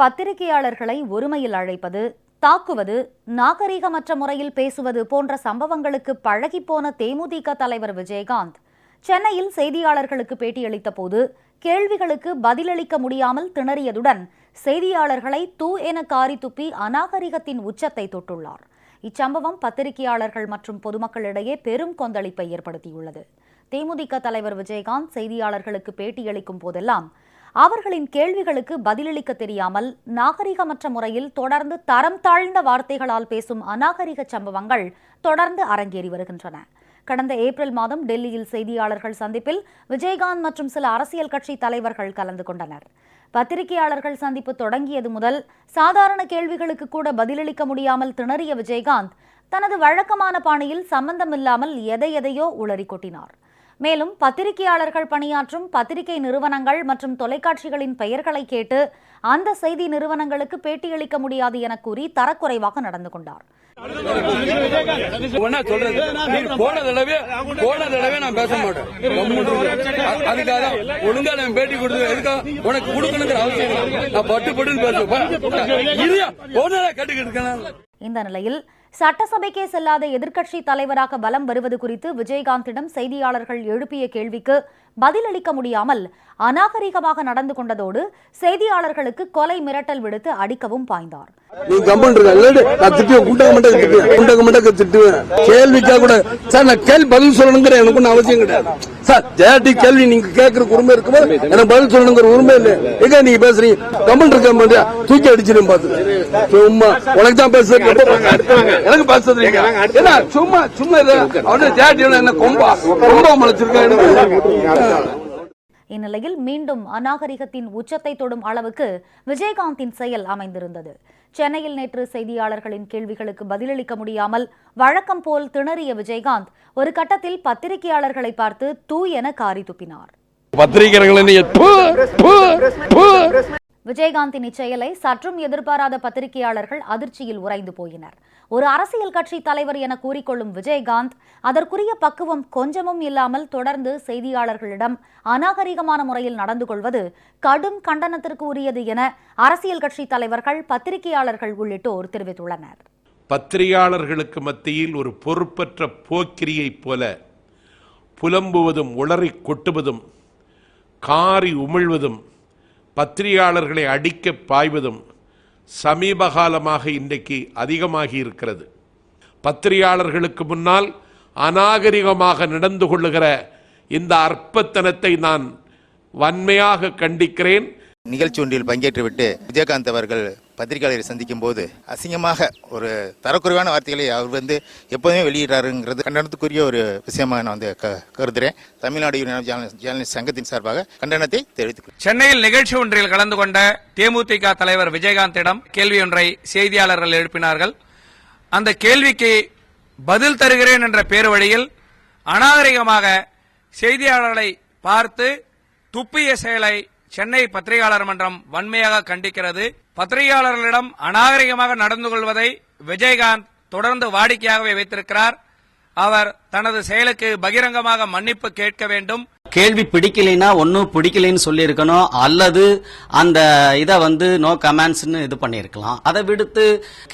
பத்திரிகையாளர்களை ஒருமையில் அழைப்பது தாக்குவது நாகரீகமற்ற முறையில் பேசுவது போன்ற சம்பவங்களுக்கு பழகிப்போன தேமுதிக தலைவர் விஜயகாந்த். சென்னையில் செய்தியாளர்களுக்கு பேட்டியளித்த போது கேள்விகளுக்கு பதிலளிக்க முடியாமல் திணறியதுடன் செய்தியாளர்களை தூ என காரி துப்பி அநாகரிகத்தின் உச்சத்தை தொட்டுள்ளார். இச்சம்பவம் பத்திரிகையாளர்கள் மற்றும் பொதுமக்களிடையே பெரும் கொந்தளிப்பை ஏற்படுத்தியுள்ளது. தேமுதிக தலைவர் விஜயகாந்த் செய்தியாளர்களுக்கு பேட்டியளிக்கும் போதெல்லாம் அவர்களின் கேள்விகளுக்கு பதிலளிக்க தெரியாமல் நாகரிகமற்ற முறையில் தொடர்ந்து தரம் தாழ்ந்த வார்த்தைகளால் பேசும் அநாகரிக சம்பவங்கள் தொடர்ந்து அரங்கேறி வருகின்றன. கடந்த ஏப்ரல் மாதம் டெல்லியில் செய்தியாளர்கள் சந்திப்பில் விஜயகாந்த் மற்றும் சில அரசியல் கட்சி தலைவர்கள் கலந்து கொண்டனர். பத்திரிகையாளர்கள் சந்திப்பு தொடங்கியது முதல் சாதாரண கேள்விகளுக்கு கூட பதிலளிக்க முடியாமல் திணறிய விஜயகாந்த் தனது வழக்கமான பாணியில் சம்பந்தமில்லாமல் எதை எதையோ உளறி கொட்டினார் மேலும் பத்திரிகையாளர்கள் பணியாற்றும் பத்திரிகை நிறுவனங்கள் மற்றும் தொலைக்காட்சிகளின் பெயர்களை கேட்டு அந்த செய்தி நிறுவனங்களுக்கு பேட்டியளிக்க முடியாது என கூறி தரக்குறைவாக நடந்து கொண்டார். பேட்டி. இந்த நிலையில் சட்டசபைக்கே செல்லாத எதிர்க்கட்சி தலைவராக பலம் வருவது குறித்து விஜயகாந்திடம் செய்தியாளர்கள் எழுப்பிய கேள்விக்கு பதிலளிக்க முடியாமல் அநாகரிகமாக நடந்து கொண்டதோடு செய்தியாளர்களுக்கு கொலை மிரட்டல் விடுத்து அடிக்கவும் பாய்ந்தார். நீ கம்பன் இருக்க நான் திட்டுவேன். குண்டக மண்டக திட்டுவேன். குண்டக மண்டக திட்டுவேன். கூட சார் நான் கேள்வி பதில் சொல்லணுங்கிற எனக்கு ஒன்றும் அவசியம் கிடையாது. சார் கேள்வி நீங்க கேட்கற உரிமை இருக்கும்போது எனக்கு பதில் சொல்லணுங்கிற உரிமை இல்லை எங்க நீங்க பேசுறீங்க? கம்பன் இருக்க தூக்கி அடிச்சிடும் சும்மா உனக்கு தான் பேசுறது. எனக்கு பேசுறது ஏன்னா சும்மா சும்மா அவனே என்ன கொம்பா? கொம்பா முளைச்சிருக்கேன் இந்நிலையில் மீண்டும் அநாகரிகத்தின் உச்சத்தை தொடும் அளவுக்கு விஜயகாந்தின் செயல் அமைந்திருந்தது. சென்னையில் நேற்று செய்தியாளர்களின் கேள்விகளுக்கு பதிலளிக்க முடியாமல் வழக்கம் போல் திணறிய விஜயகாந்த் ஒரு கட்டத்தில் பத்திரிகையாளர்களை பார்த்து தூ என காரி துப்பினார். பத்திரிகைகள் விஜயகாந்தின் இச்செயலை சற்றும் எதிர்பாராத பத்திரிகையாளர்கள் அதிர்ச்சியில் உறைந்து போயினர். ஒரு அரசியல் கட்சி தலைவர் என கூறிக்கொள்ளும் விஜயகாந்த் அதற்குரிய பக்குவம் கொஞ்சமும் இல்லாமல் தொடர்ந்து செய்தியாளர்களிடம் அநாகரிகமான முறையில் நடந்து கொள்வது கடும் கண்டனத்திற்கு உரியது என அரசியல் கட்சி தலைவர்கள் பத்திரிகையாளர்கள் உள்ளிட்டோர் தெரிவித்துள்ளனர். பத்திரிகையாளர்களுக்கு மத்தியில் ஒரு பொறுப்பற்ற போக்கிரியைப் போல புலம்புவதும் உளறி கொட்டுவதும் காரி உமிழ்வதும் பத்திரிகையாளர்களை அடிக்க பாய்வதும் சமீப காலமாக இன்றைக்கு அதிகமாகி இருக்கிறது. பத்திரிகையாளர்களுக்கு முன்னால் அநாகரிகமாக நடந்து கொள்ளுகிற இந்த அற்பத்தனத்தை நான் வன்மையாக கண்டிக்கிறேன். நிகழ்ச்சி ஒன்றில் பங்கேற்றுவிட்டு விஜயகாந்த் அவர்கள் பத்திரிகையாளரை சந்திக்கும் போது அசிங்கமாக ஒரு தரக்குறைவான வார்த்தைகளை அவர் வந்து எப்போதுமே வெளியிடுறாருங்கிறது கண்டனத்துக்குரிய ஒரு விஷயமாக நான் வந்து க- கருதுகிறேன் தமிழ்நாடு ஜேர்னலிஸ்ட் சங்கத்தின் சார்பாக கண்டனத்தை தெரிவித்துக்கிறேன் சென்னையில் நிகழ்ச்சி ஒன்றில் கலந்து கொண்ட தேமுதிக தலைவர் விஜயகாந்திடம் கேள்வி ஒன்றை செய்தியாளர்கள் எழுப்பினார்கள். அந்த கேள்விக்கு பதில் தருகிறேன் என்ற பேரு வழியில் அநாகரிகமாக செய்தியாளர்களை பார்த்து துப்பிய செயலை சென்னை பத்திரிகையாளர் மன்றம் வன்மையாக கண்டிக்கிறது. பத்திரிகையாளர்களிடம் அநாகரிகமாக நடந்து கொள்வதை விஜயகாந்த் தொடர்ந்து வாடிக்கையாகவே வைத்திருக்கிறார். அவர் தனது செயலுக்கு பகிரங்கமாக மன்னிப்பு கேட்க வேண்டும். கேள்வி பிடிக்கலைன்னா ஒன்னும் பிடிக்கலைன்னு சொல்லியிருக்கணும். அல்லது அந்த இதை வந்து நோ கமெண்ட்ஸ்னு இது பண்ணியிருக்கலாம். அதை விடுத்து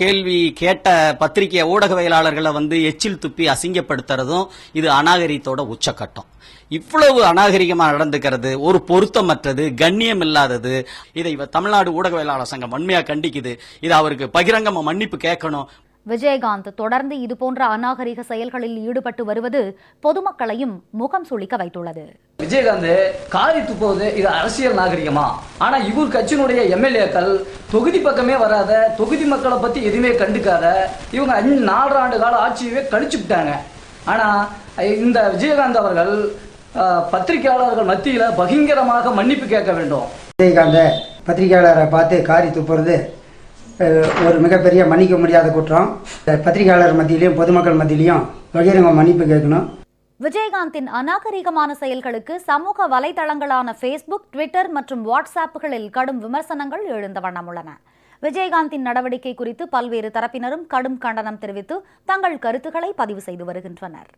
கேள்வி கேட்ட பத்திரிகை ஊடகவியலாளர்களை வந்து எச்சில் துப்பி அசிங்கப்படுத்துறதும் இது அநாகரிகத்தோட உச்சக்கட்டம். இவ்வளவு அநாகரிகமா நடந்துக்கிறது ஒரு பொருத்தமற்றது கண்ணியம் இல்லாதது இதை தமிழ்நாடு ஊடகவியலாளர் சங்கம் வன்மையா கண்டிக்குது. இது அவருக்கு பகிரங்கமா மன்னிப்பு கேட்கணும். விஜயகாந்த் தொடர்ந்து இதுபோன்ற அநாகரிக செயல்களில் ஈடுபட்டு வருவது பொதுமக்களையும் முகம் சுளிக்க வைத்துள்ளது. விஜயகாந்த் காரி துப்புவது இது அரசியல் நாகரிகமா? ஆனா இவர் கட்சியினுடைய எம்எல்ஏக்கள் தொகுதி பக்கமே வராத தொகுதி மக்களை பத்தி எதுவுமே கண்டுக்காத இவங்க அஞ்சு நாலு ஆண்டு கால ஆட்சியவே கழிச்சு விட்டாங்க ஆனா இந்த விஜயகாந்த் அவர்கள் பத்திரிகையாளர்கள் மத்தியில பகிங்கரமாக மன்னிப்பு கேட்க வேண்டும். விஜயகாந்த பத்திரிகையாளரை பார்த்து காரி துப்புறது ஒரு மிகப்பெரிய மன்னிக்க முடியாத குற்றம். பத்திரிகையாளர் மத்தியிலையும் பொதுமக்கள் மத்தியிலையும் பகிரங்க மன்னிப்பு கேட்கணும். விஜயகாந்தின் அநாகரீகமான செயல்களுக்கு சமூக வலைதளங்களான ஃபேஸ்புக் ட்விட்டர் மற்றும் வாட்ஸ்ஆப்புகளில் கடும் விமர்சனங்கள் எழுந்த வண்ணம் உள்ளன. விஜயகாந்தின் நடவடிக்கை குறித்து பல்வேறு தரப்பினரும் கடும் கண்டனம் தெரிவித்து தங்கள் கருத்துக்களை பதிவு செய்து வருகின்றனர்.